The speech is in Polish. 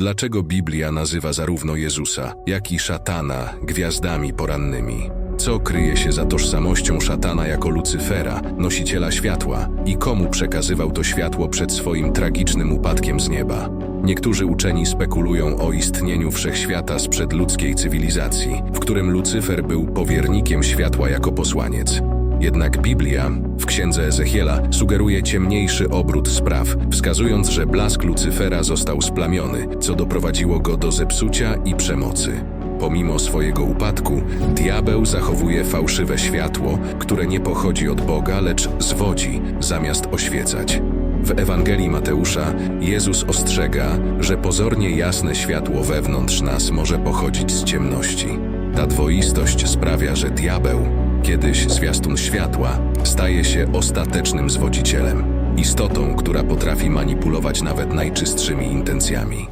dlaczego Biblia nazywa zarówno Jezusa, jak i szatana gwiazdami porannymi. Co kryje się za tożsamością szatana jako Lucyfera, nosiciela światła, i komu przekazywał to światło przed swoim tragicznym upadkiem z nieba? Niektórzy uczeni spekulują o istnieniu wszechświata sprzed ludzkiej cywilizacji, w którym Lucyfer był powiernikiem światła jako posłaniec. Jednak Biblia w księdze Ezechiela sugeruje ciemniejszy obrót spraw, wskazując, że blask Lucyfera został splamiony, co doprowadziło go do zepsucia i przemocy. Pomimo swojego upadku, diabeł zachowuje fałszywe światło, które nie pochodzi od Boga, lecz zwodzi, zamiast oświecać. W Ewangelii Mateusza Jezus ostrzega, że pozornie jasne światło wewnątrz nas może pochodzić z ciemności. Ta dwoistość sprawia, że diabeł, kiedyś zwiastun światła, staje się ostatecznym zwodzicielem, istotą, która potrafi manipulować nawet najczystszymi intencjami.